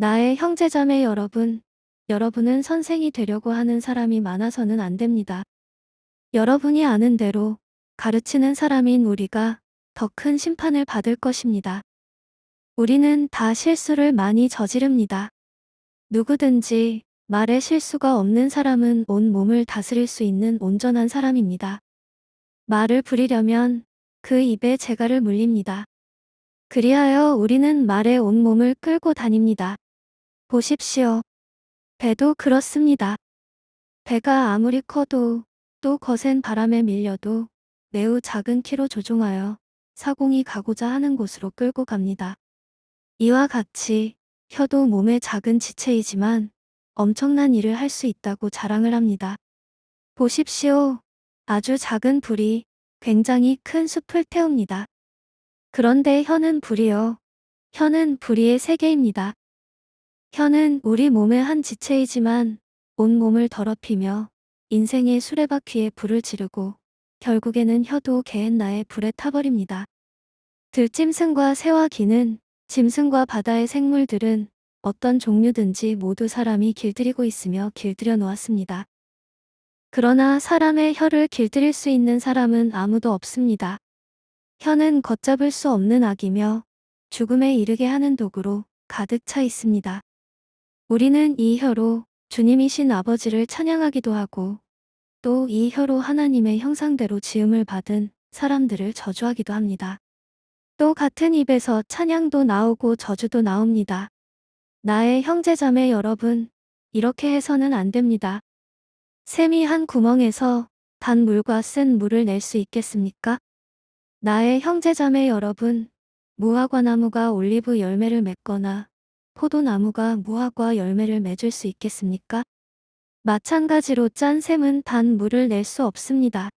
나의 형제자매 여러분, 여러분은 선생이 되려고 하는 사람이 많아서는 안 됩니다. 여러분이 아는 대로 가르치는 사람인 우리가 더 큰 심판을 받을 것입니다. 우리는 다 실수를 많이 저지릅니다. 누구든지 말에 실수가 없는 사람은 온 몸을 다스릴 수 있는 온전한 사람입니다. 말을 부리려면 그 입에 재갈을 물립니다. 그리하여 우리는 말에 온 몸을 끌고 다닙니다. 보십시오. 배도 그렇습니다. 배가 아무리 커도 또 거센 바람에 밀려도 매우 작은 키로 조종하여 사공이 가고자 하는 곳으로 끌고 갑니다. 이와 같이 혀도 몸의 작은 지체이지만 엄청난 일을 할 수 있다고 자랑을 합니다. 보십시오. 아주 작은 불이 굉장히 큰 숲을 태웁니다. 그런데 혀는 불이요. 혀는 불의의 세계입니다. 혀는 우리 몸의 한 지체이지만 온 몸을 더럽히며 인생의 수레바퀴에 불을 지르고 결국에는 혀도 개했나에 불에 타버립니다. 들짐승과 새와 기는 짐승과 바다의 생물들은 어떤 종류든지 모두 사람이 길들이고 있으며 길들여 놓았습니다. 그러나 사람의 혀를 길들일 수 있는 사람은 아무도 없습니다. 혀는 걷잡을 수 없는 악이며 죽음에 이르게 하는 도구로 가득 차 있습니다. 우리는 이 혀로 주님이신 아버지를 찬양하기도 하고 또 이 혀로 하나님의 형상대로 지음을 받은 사람들을 저주하기도 합니다. 또 같은 입에서 찬양도 나오고 저주도 나옵니다. 나의 형제자매 여러분, 이렇게 해서는 안 됩니다. 샘이 한 구멍에서 단 물과 쓴 물을 낼 수 있겠습니까? 나의 형제자매 여러분, 무화과 나무가 올리브 열매를 맺거나 포도나무가 무화과 열매를 맺을 수 있겠습니까? 마찬가지로 짠 샘은 단 물을 낼 수 없습니다.